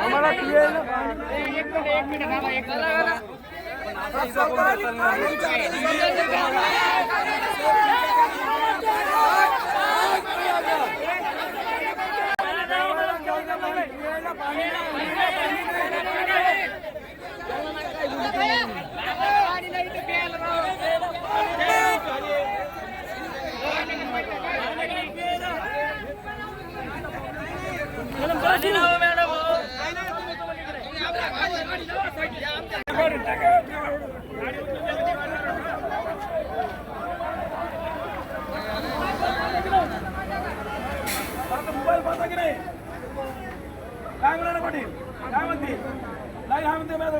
आम्हाला काय म्हणा पाटील काय म्हणते नाही हा म्हणते माझा